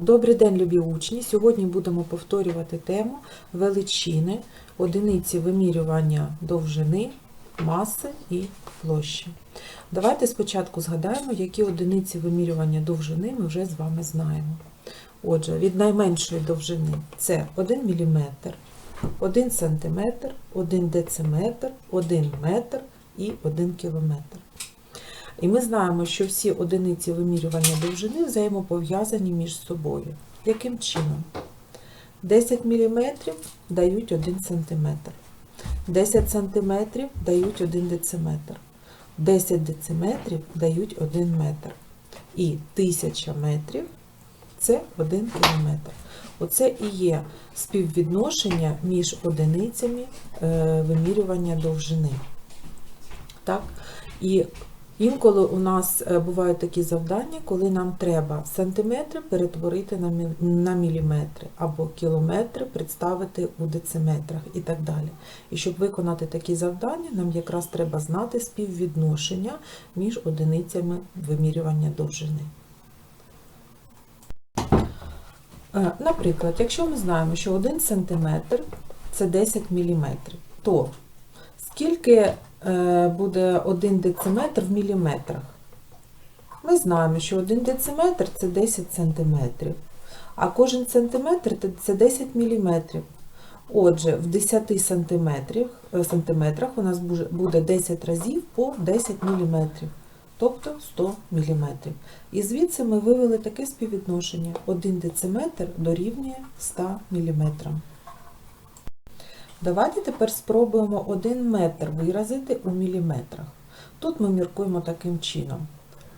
Добрий день, любі учні! Сьогодні будемо повторювати тему величини, одиниці вимірювання довжини, маси і площі. Давайте спочатку згадаємо, які одиниці вимірювання довжини ми вже з вами знаємо. Отже, від найменшої довжини це 1 мм, 1 см, 1 дециметр, 1 метр і 1 кілометр. І ми знаємо, що всі одиниці вимірювання довжини взаємопов'язані між собою. Яким чином? 10 мм дають 1 см, 10 см дають 1 дециметр, 10 дециметрів дають 1 метр. І 1000 метрів це 1 кілометр. Оце і є співвідношення між одиницями е, вимірювання довжини. Так? І Інколи у нас е, бувають такі завдання, коли нам треба сантиметри перетворити на міліметри або кілометри представити у дециметрах і так далі. І щоб виконати такі завдання, нам якраз треба знати співвідношення між одиницями вимірювання довжини. Е, Наприклад, якщо ми знаємо, що 1 см це 10 мм, то скільки буде 1 дециметр в міліметрах? Ми знаємо, що 1 дециметр це 10 сантиметрів, а кожен сантиметр це- це 10 міліметрів. Отже, в 10 сантиметрів, е, сантиметрах у нас буде 10 разів по 10 міліметрів, тобто 100 міліметрів. І звідси ми вивели таке співвідношення. 1 дециметр дорівнює 100 міліметрам. Давайте тепер спробуємо 1 метр виразити у міліметрах. Тут ми міркуємо таким чином.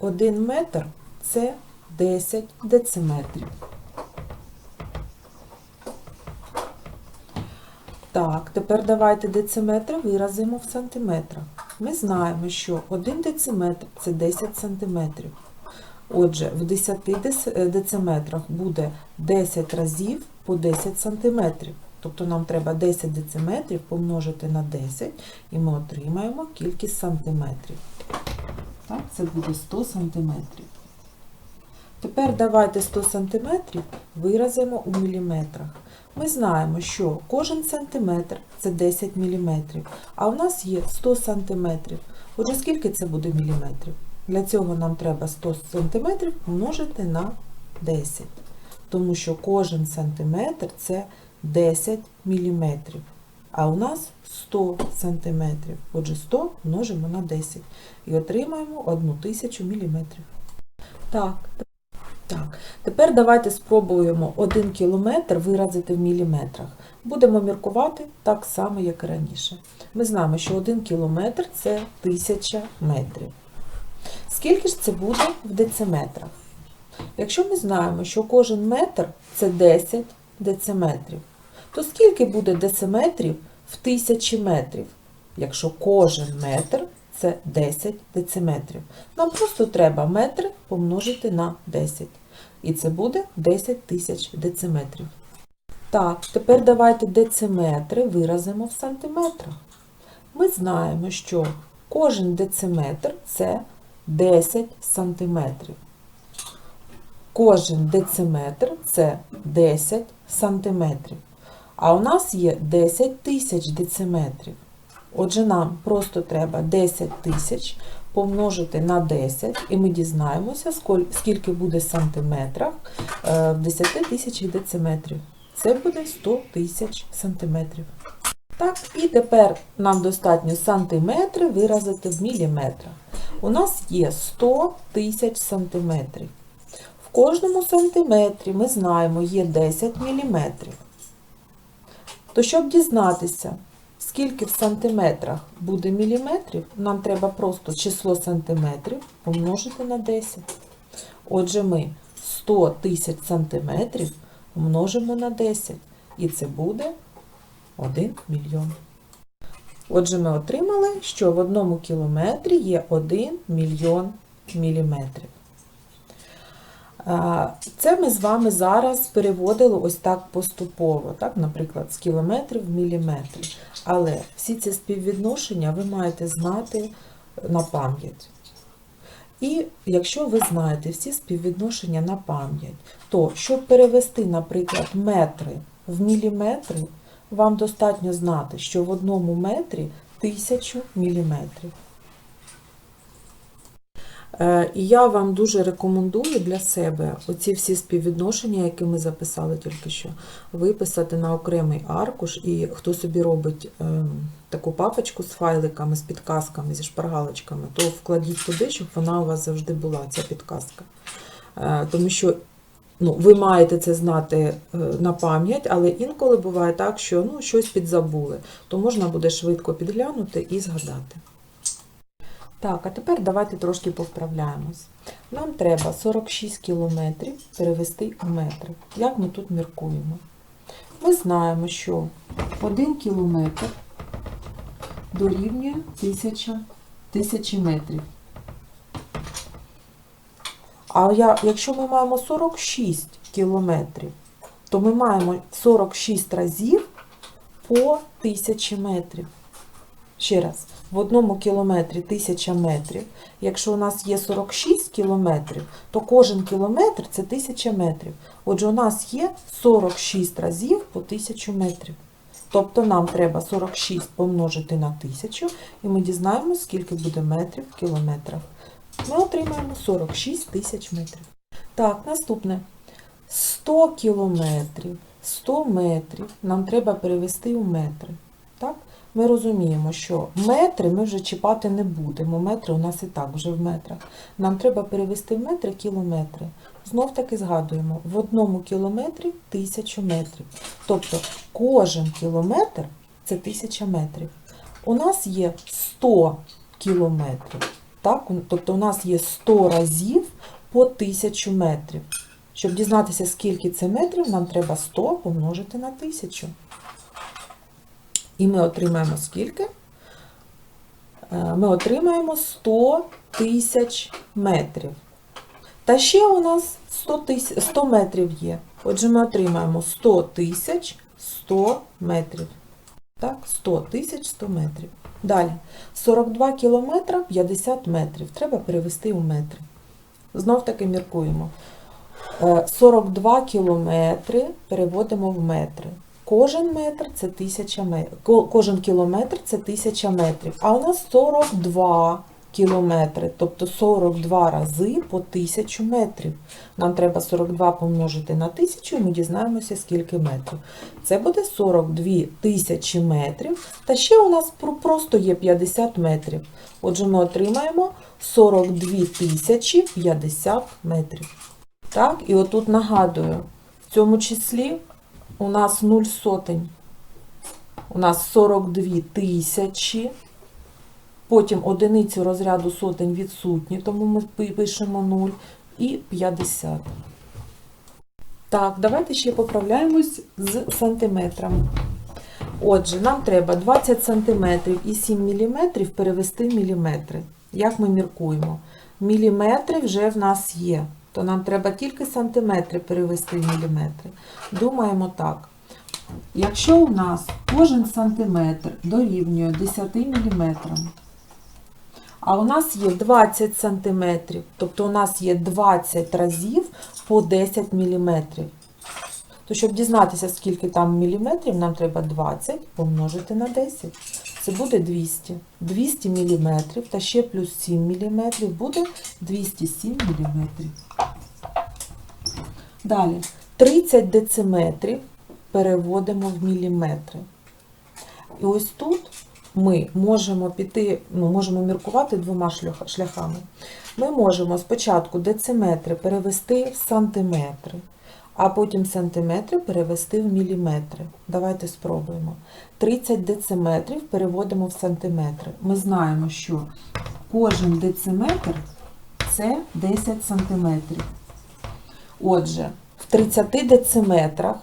1 метр це 10 дециметрів. Так, тепер давайте дециметри виразимо в сантиметрах. Ми знаємо, що 1 дециметр це 10 сантиметрів. Отже, в 10 е, дециметрах буде 10 разів по 10 сантиметрів. Тобто нам треба 10 дециметрів помножити на 10, і ми отримаємо кількість сантиметрів. Так, це буде 100 сантиметрів. Тепер давайте 100 сантиметрів виразимо у міліметрах. Ми знаємо, що кожен сантиметр це 10 міліметрів, а у нас є 100 сантиметрів. Отже, скільки це буде міліметрів? Для цього нам треба 100 сантиметрів помножити на 10, тому що кожен сантиметр це 10 міліметрів, а у нас 100 сантиметрів. Отже, 100 множимо на 10 і отримаємо 1000 міліметрів. Так, так, тепер давайте спробуємо 1 кілометр виразити в міліметрах. Будемо міркувати так само, як і раніше. Ми знаємо, що 1 кілометр це 1000 метрів. Скільки ж це буде в дециметрах? Якщо ми знаємо, що кожен метр це 10 дециметрів, то скільки буде дециметрів в тисячі метрів, якщо кожен метр це 10 дециметрів? Нам просто треба метри помножити на 10. І це буде 10 тисяч дециметрів. Так, тепер давайте дециметри виразимо в сантиметрах. Ми знаємо, що кожен дециметр це 10 сантиметрів. Кожен дециметр це 10 сантиметрів. А у нас є 10 тисяч дециметрів. Отже, нам просто треба 10 тисяч помножити на 10, і ми дізнаємося, скільки буде сантиметрах е, в 10 тисячах дециметрів. Це буде 100 тисяч сантиметрів. Так, і тепер нам достатньо сантиметри виразити в міліметрах. У нас є 100 тисяч сантиметрів. Кожному сантиметрі ми знаємо є 10 міліметрів. То щоб дізнатися, скільки в сантиметрах буде міліметрів, нам треба просто число сантиметрів помножити на 10. Отже, ми 100 тисяч сантиметрів множимо на 10, і це буде 1 мільйон. Отже, ми отримали, що в одному кілометрі є 1 мільйон міліметрів. Це ми з вами зараз переводили ось так поступово, так, наприклад, з кілометрів в міліметри. Але всі ці співвідношення ви маєте знати на пам'ять. І якщо ви знаєте всі співвідношення на пам'ять, то щоб перевести, наприклад, метри в міліметри, вам достатньо знати, що в одному метрі тисячу міліметрів. Е, І я вам дуже рекомендую для себе оці всі співвідношення, які ми записали тільки що, виписати на окремий аркуш. І хто собі робить е, таку папочку з файликами, з підказками, зі шпаргалочками, то вкладіть туди, щоб вона у вас завжди була, ця підказка. Е, Тому що ну, ви маєте це знати на пам'ять, але інколи буває так, що ну, щось підзабули, то можна буде швидко підглянути і згадати. Так, а тепер давайте трошки повправляємось. Нам треба 46 кілометрів перевести в метри. Як ми тут міркуємо? Ми знаємо, що 1 кілометр дорівнює 1000, 1000 метрів. А я, якщо ми маємо 46 кілометрів, то ми маємо 46 разів по 1000 метрів. Ще раз, в одному кілометрі 1000 метрів. Якщо у нас є 46 кілометрів, то кожен кілометр це 1000 метрів. Отже, у нас є 46 разів по 1000 метрів. Тобто нам треба 46 помножити на 1000, і ми дізнаємося, скільки буде метрів в кілометрах. Ми отримаємо 46 тисяч метрів. Так, наступне. 100 кілометрів, 100 метрів нам треба перевести у метри. Так? Ми розуміємо, що метри ми вже чіпати не будемо. Метри у нас і так вже в метрах. Нам треба перевести в метри кілометри. Знов таки згадуємо, в одному кілометрі тисячу метрів. Тобто кожен кілометр це тисяча метрів. У нас є 100 кілометрів. Так? Тобто у нас є 100 разів по тисячу метрів. Щоб дізнатися, скільки це метрів, нам треба 100 помножити на 1000. І ми отримаємо скільки? Е, Ми отримаємо 100 тисяч метрів. Та ще у нас 100, тис... 100 метрів є. Отже, ми отримаємо 100 тисяч 100 метрів. Так, 100 тисяч 100 метрів. Далі. 42 кілометра 50 метрів. Треба перевести у метри. Знов таки міркуємо. Е, 42 кілометри переводимо в метри. Кожен метр це 1000 метрів. Кожен кілометр це 1000 метрів. А у нас 42 кілометри, тобто 42 рази по 1000 метрів. Нам треба 42 помножити на 1000, і ми дізнаємося, скільки метрів. Це буде 42 тисячі метрів. Та ще у нас просто є 50 метрів. Отже, ми отримаємо 42 тисячі 50 метрів. Так, і отут нагадую, в цьому числі у нас 0 сотень. У нас 42 тисячі. Потім одиницю розряду сотень відсутні, тому ми пишемо 0 і 50. Так, давайте ще поправляємось з сантиметрами. Отже, нам треба 20 сантиметрів і 7 міліметрів перевести в міліметри. Як ми міркуємо? Міліметри вже в нас є, то нам треба тільки сантиметри перевести в міліметри. Думаємо так. Якщо у нас кожен сантиметр дорівнює 10 міліметрам, а у нас є 20 сантиметрів, тобто у нас є 20 разів по 10 міліметрів. То щоб дізнатися, скільки там міліметрів, нам треба 20 помножити на 10. Це буде 200. 200 міліметрів та ще плюс 7 міліметрів буде 207 міліметрів. Далі 30 дециметрів переводимо в міліметри. І ось тут ми можемо піти, ну, можемо міркувати двома шляхами. Ми можемо спочатку дециметри перевести в сантиметри, а потім сантиметри перевести в міліметри. Давайте спробуємо. 30 дециметрів переводимо в сантиметри. Ми знаємо, що кожен дециметр це 10 сантиметрів. Отже, в 30 дециметрах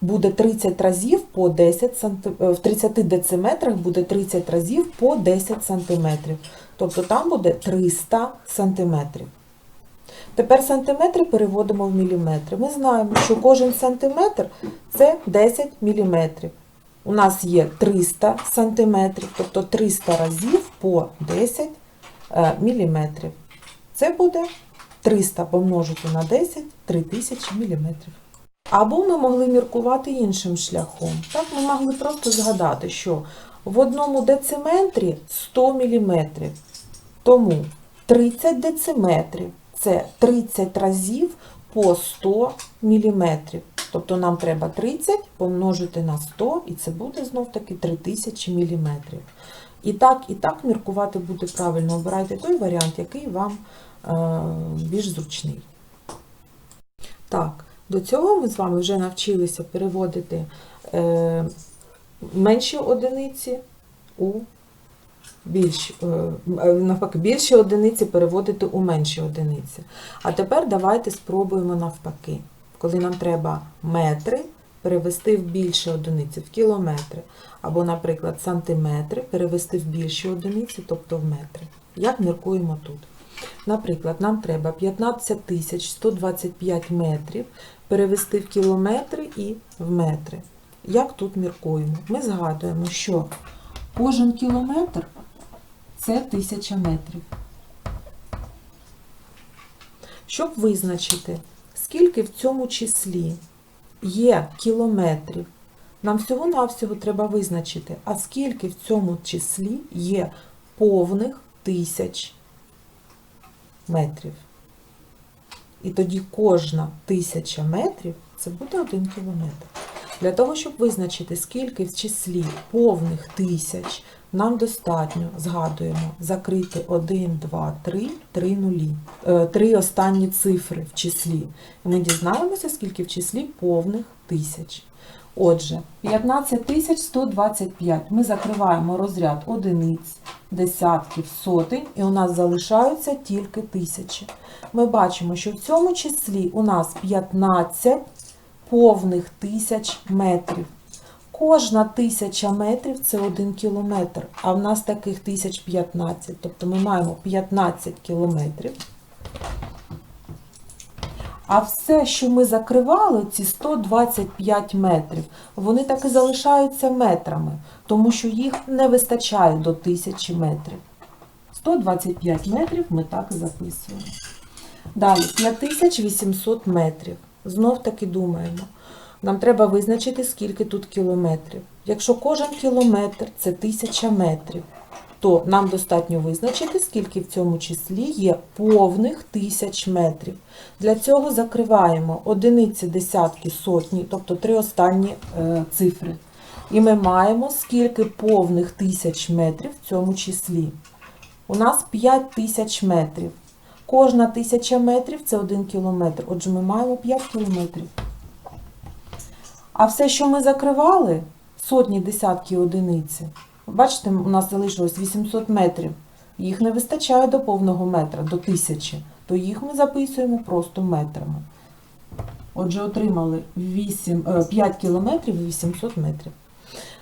буде 30 разів по 10 санти... е, в 30 дециметрах буде 30 разів по 10 сантиметрів. Тобто там буде 300 сантиметрів. Тепер сантиметри переводимо в міліметри. Ми знаємо, що кожен сантиметр це 10 міліметрів. У нас є 300 сантиметрів, тобто 300 разів по 10 е, міліметрів. Це буде 300 помножити на 10 3000 міліметрів. Або ми могли міркувати іншим шляхом. Так, ми могли просто згадати, що в одному дециметрі 100 міліметрів. Тому 30 дециметрів це 30 разів по 100 міліметрів. Тобто нам треба 30 помножити на 100, і це буде знов таки 3000 міліметрів. І так, і так міркувати буде правильно. Обирайте той варіант, який вам е, більш зручний. Так, до цього ми з вами вже навчилися переводити е, менші одиниці у більші, е, е, навпаки, більші одиниці переводити у менші одиниці. А тепер давайте спробуємо навпаки. Коли нам треба метри перевести в більші одиниці, в кілометри, або, наприклад, сантиметри перевести в більші одиниці, тобто в метри. Як міркуємо тут? Наприклад, нам треба 15 125 метрів перевести в кілометри і в метри. Як тут міркуємо? Ми згадуємо, що кожен кілометр це 1000 метрів. Щоб визначити, скільки в цьому числі є кілометрів, нам всього-навсього треба визначити, а скільки в цьому числі є повних тисяч метрів. І тоді кожна тисяча метрів це буде один кілометр. Для того, щоб визначити, скільки в числі повних тисяч, нам достатньо, згадуємо, закрити 1, 2, 3, 3 нулі, е, три останні цифри в числі. Ми дізнаємося, скільки в числі повних тисяч. Отже, 15 125 ми закриваємо розряд одиниць, десятків, сотень, і у нас залишаються тільки тисячі. Ми бачимо, що в цьому числі у нас 15 повних тисяч метрів. Кожна тисяча метрів це один кілометр, а в нас таких тисяч 15. Тобто ми маємо 15 кілометрів. А все, що ми закривали, ці 125 метрів, вони так і залишаються метрами, тому що їх не вистачає до 1000 метрів. 125 метрів ми так записуємо. Далі 5800 метрів. Знов таки думаємо. Нам треба визначити, скільки тут кілометрів. Якщо кожен кілометр це 1000 метрів, то нам достатньо визначити, скільки в цьому числі є повних тисяч метрів. Для цього закриваємо одиниці, десятки, сотні, тобто три останні е, цифри. І ми маємо скільки повних тисяч метрів в цьому числі. У нас 5 тисяч метрів. Кожна тисяча метрів це 1 кілометр. Отже, ми маємо 5 кілометрів. А все, що ми закривали, сотні, десятки, одиниці, бачите, у нас залишилось 800 метрів. Їх не вистачає до повного метра, до тисячі, то їх ми записуємо просто метрами. Отже, отримали 8, е, 5 кілометрів і 800 метрів.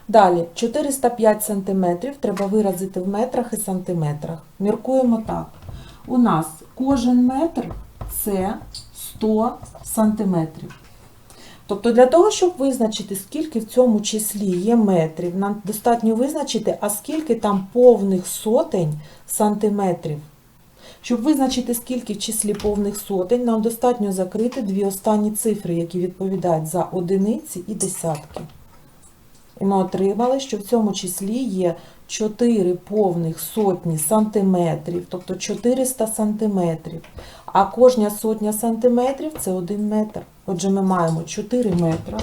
Далі, 405 сантиметрів треба виразити в метрах і сантиметрах. Міркуємо так. У нас кожен метр це 100 сантиметрів. Тобто для того, щоб визначити, скільки в цьому числі є метрів, нам достатньо визначити, а скільки там повних сотень сантиметрів. Щоб визначити, скільки в числі повних сотень, нам достатньо закрити дві останні цифри, які відповідають за одиниці і десятки. І ми отримали, що в цьому числі є 4 повних сотні сантиметрів, тобто 400 сантиметрів. А кожна сотня сантиметрів це 1 метр. Отже, ми маємо 4 метри.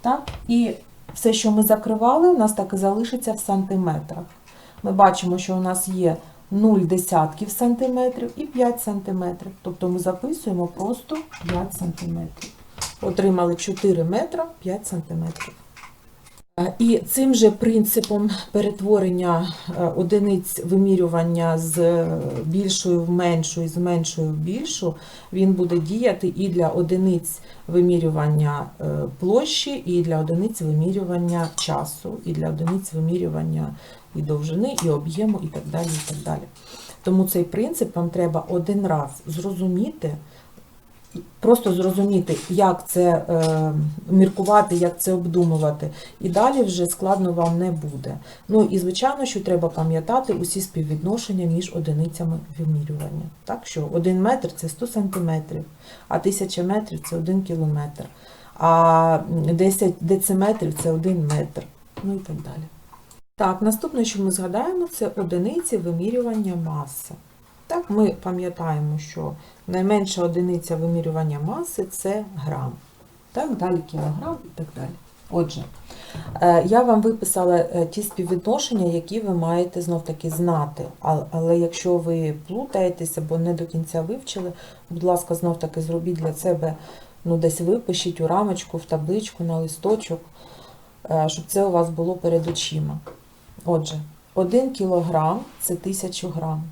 Так? І все, що ми закривали, у нас так і залишиться в сантиметрах. Ми бачимо, що у нас є 0 десятків сантиметрів і 5 сантиметрів. Тобто ми записуємо просто 5 сантиметрів. Отримали 4 метра 5 сантиметрів. Е, І цим же принципом перетворення е, одиниць вимірювання з е, більшою в меншу і з меншою в більшу, він буде діяти і для одиниць вимірювання площі, і для одиниць вимірювання часу, і для одиниць вимірювання і довжини, і об'єму, і так далі. і так далі. Тому цей принцип вам треба один раз зрозуміти, просто зрозуміти, як це е, міркувати, як це обдумувати. І далі вже складно вам не буде. Ну і звичайно, що треба пам'ятати усі співвідношення між одиницями вимірювання. Так що 1 метр це 100 сантиметрів, а 1000 метрів це 1 кілометр, а 10 дециметрів це 1 метр. Ну і так далі. Так, наступне, що ми згадаємо, це одиниці вимірювання маси. Так, ми пам'ятаємо, що найменша одиниця вимірювання маси це грам. Так, далі кілограм і так далі. Отже, е, я вам виписала е, ті співвідношення, які ви маєте знов-таки знати. Але якщо ви плутаєтесь або не до кінця вивчили, будь ласка, знов-таки зробіть для себе, ну, десь випишіть у рамочку, в табличку, на листочок, е, щоб це у вас було перед очима. Отже, 1 кілограм це 1000 грам.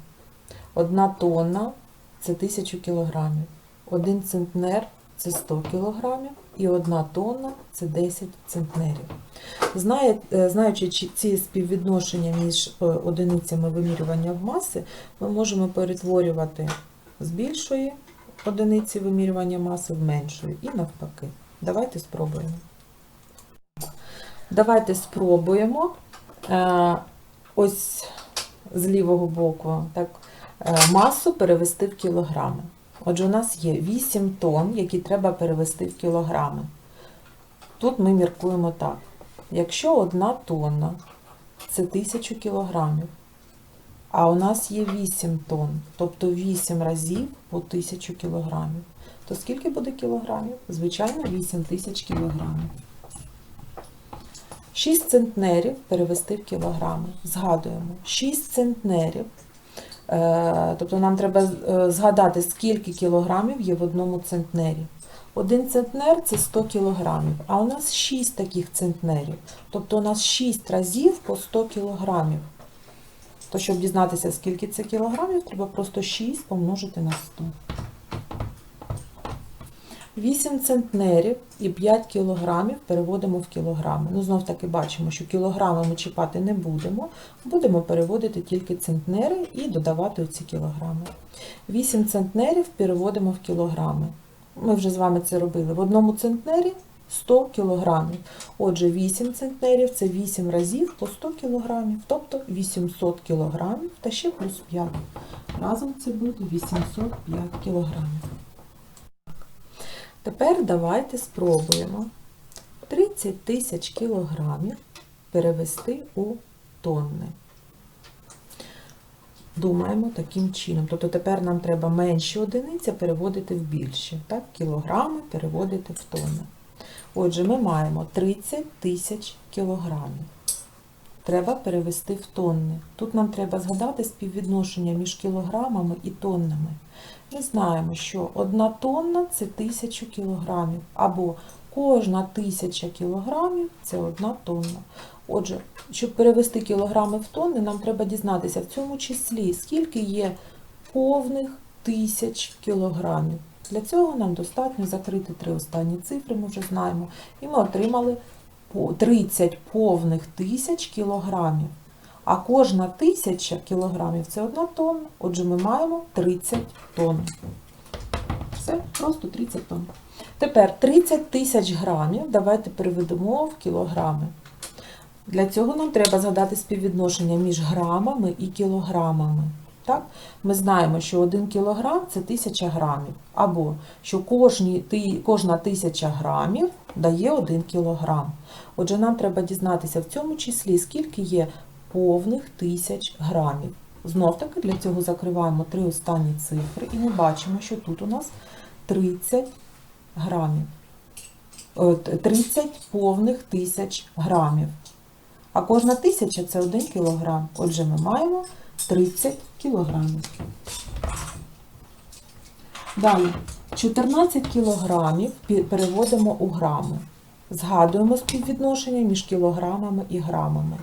Одна тонна це 1000 кілограмів. Один центнер це 100 кілограмів. І одна тонна це 10 центнерів. Е, знаючи ці співвідношення між е, одиницями вимірювання в маси, ми можемо перетворювати з більшої одиниці вимірювання маси в меншої і навпаки. Давайте спробуємо. Давайте спробуємо е, ось з лівого боку так, масу перевести в кілограми. Отже, у нас є 8 тонн, які треба перевести в кілограми. Тут ми міркуємо так. Якщо одна тонна це 1000 кілограмів, а у нас є 8 тонн, тобто 8 разів по 1000 кілограмів, то скільки буде кілограмів? Звичайно, 8000 кілограмів. 6 центнерів перевести в кілограми. Згадуємо, 6 центнерів. Е, Тобто нам треба е, згадати, скільки кілограмів є в одному центнері. Один центнер це 100 кілограмів, а у нас 6 таких центнерів. Тобто у нас 6 разів по 100 кілограмів. То, щоб дізнатися, скільки це кілограмів, треба просто 6 помножити на 100. 8 центнерів і 5 кілограмів переводимо в кілограми. Ну, знов таки бачимо, що кілограми ми чіпати не будемо. Будемо переводити тільки центнери і додавати оці кілограми. 8 центнерів переводимо в кілограми. Ми вже з вами це робили. В одному центнері 100 кілограмів. Отже, 8 центнерів це 8 разів по 100 кілограмів, тобто 800 кілограмів та ще плюс 5. Разом це буде 805 кілограмів. Тепер давайте спробуємо 30 тисяч кілограмів перевести у тонни. Думаємо таким чином. Тобто тепер нам треба менші одиниці переводити в більші. Так? Кілограми переводити в тонни. Отже, ми маємо 30 тисяч кілограмів. Треба перевести в тонни. Тут нам треба згадати співвідношення між кілограмами і тоннами. Ми знаємо, що одна тонна це тисячу кілограмів, або кожна тисяча кілограмів це одна тонна. Отже, щоб перевести кілограми в тонни, нам треба дізнатися в цьому числі, скільки є повних тисяч кілограмів. Для цього нам достатньо закрити три останні цифри, ми вже знаємо, і ми отримали 30 повних тисяч кілограмів. А кожна тисяча кілограмів це одна тонна. Отже, ми маємо 30 тонн. Все, просто 30 тонн. Тепер 30 тисяч грамів давайте переведемо в кілограми. Для цього нам треба згадати співвідношення між грамами і кілограмами. Так? Ми знаємо, що 1 кілограм це 1000 грамів, або що кожні, кожна тисяча грамів дає 1 кілограм. Отже, нам треба дізнатися в цьому числі, скільки є повних тисяч грамів. Знов таки для цього закриваємо три останні цифри і ми бачимо, що тут у нас 30 грамів. Е, 30 повних тисяч грамів. А кожна тисяча це 1 кілограм. Отже, ми маємо 30 кілограмів. Далі, 14 кілограмів переводимо у грами. Згадуємо співвідношення між кілограмами і грамами.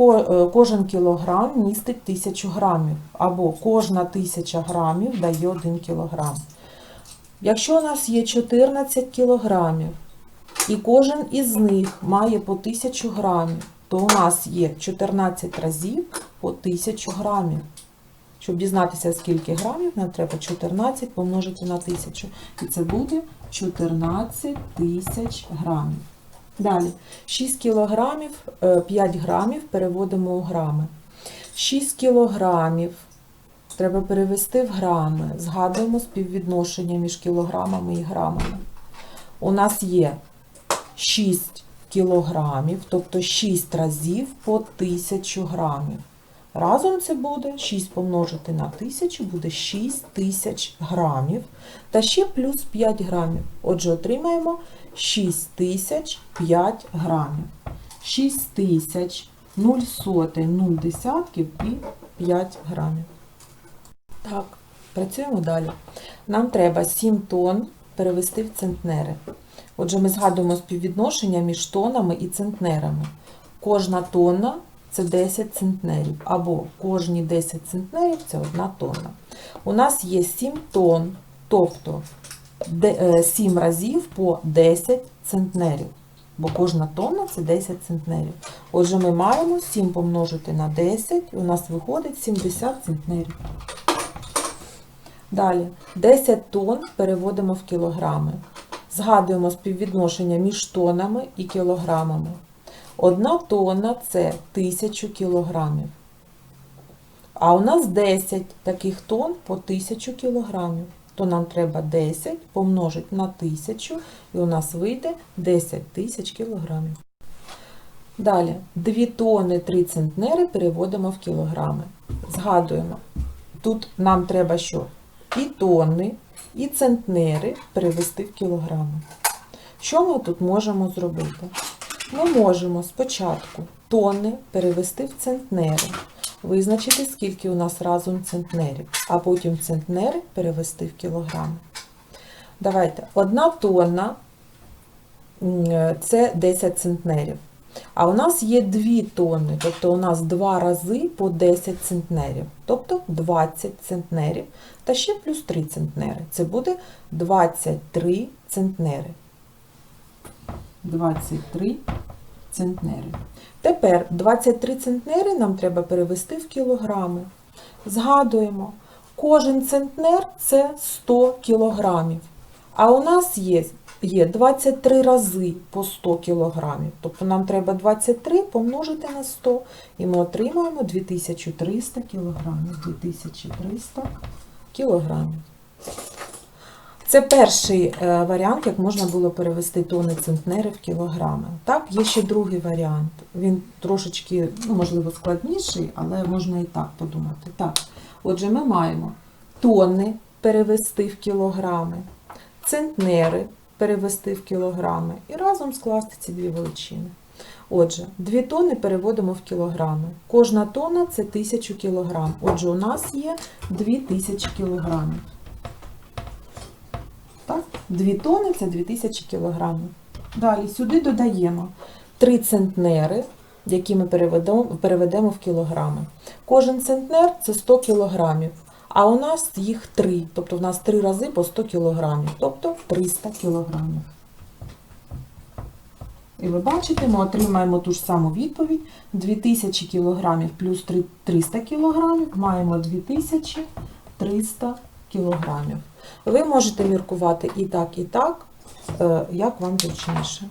Е, Кожен кілограм містить 1000 грамів, або кожна 1000 грамів дає 1 кілограм. Якщо у нас є 14 кілограмів, і кожен із них має по 1000 грамів, то у нас є 14 разів по 1000 грамів. Щоб дізнатися, скільки грамів, нам треба 14 помножити на 1000. І це буде 14 тисяч грамів. Далі, 6 кілограмів, е, 5 грамів переводимо у грами. 6 кілограмів треба перевести в грами. Згадуємо співвідношення між кілограмами і грамами. У нас є 6 кілограмів, тобто 6 разів по 1000 грамів. Разом це буде 6 помножити на 1000, буде 6 тисяч грамів. Та ще плюс 5 грамів. Отже, отримаємо 6 тисяч 5 грамів. 6 тисяч 0 сотень 0 десятків і 5 грамів. Так, працюємо далі. Нам треба 7 тонн перевести в центнери. Отже, ми згадуємо співвідношення між тонами і центнерами. Кожна тонна це 10 центнерів, або кожні 10 центнерів це 1 тонна. У нас є 7 тонн, тобто 7 разів по 10 центнерів, бо кожна тонна це 10 центнерів. Отже, ми маємо 7 помножити на 10, і у нас виходить 70 центнерів. Далі 10 тонн переводимо в кілограми. Згадуємо співвідношення між тонами і кілограмами. Одна тонна це 1000 кілограмів. А у нас 10 таких тонн по 1000 кілограмів. То нам треба 10 помножити на 1000, і у нас вийде 10 тисяч кілограмів. Далі, 2 тонни 3 центнери переводимо в кілограми. Згадуємо, тут нам треба що? І тонни, і центнери перевести в кілограми. Що ми тут можемо зробити? Ми можемо спочатку тонни перевести в центнери, визначити, скільки у нас разом центнерів, а потім центнери перевести в кілограми. Давайте, одна тонна це 10 центнерів. А у нас є 2 тонни, тобто у нас 2 рази по 10 центнерів, тобто 20 центнерів, та ще плюс 3 центнери. Це буде 23 центнери. 23 центнери. Тепер 23 центнери нам треба перевести в кілограми. Згадуємо, кожен центнер це 100 кілограмів. А у нас є, є 23 рази по 100 кілограмів. Тобто нам треба 23 помножити на 100, і ми отримаємо 2300 кілограмів. 2300 кілограмів. Це перший е, варіант, як можна було перевести тони центнери в кілограми. Так, є ще другий варіант. Він трошечки, ну, можливо, складніший, але можна і так подумати. Так, отже, ми маємо тони перевести в кілограми, центнери перевести в кілограми і разом скласти ці дві величини. Отже, 2 тони переводимо в кілограми. Кожна тонна це 1000 кілограм. Отже, у нас є 2000 кілограмів. Так? 2 тони це 2000 кілограмів. Далі сюди додаємо 3 центнери, які ми переведемо, переведемо в кілограми. Кожен центнер це 100 кілограмів, а у нас їх 3, тобто в нас 3 рази по 100 кілограмів, тобто 300 кілограмів. І ви бачите, ми отримаємо ту ж саму відповідь. 2000 кілограмів плюс 300 кілограмів, маємо 2300 кілограмів. Ви можете міркувати і так, і так, е, як вам зручніше.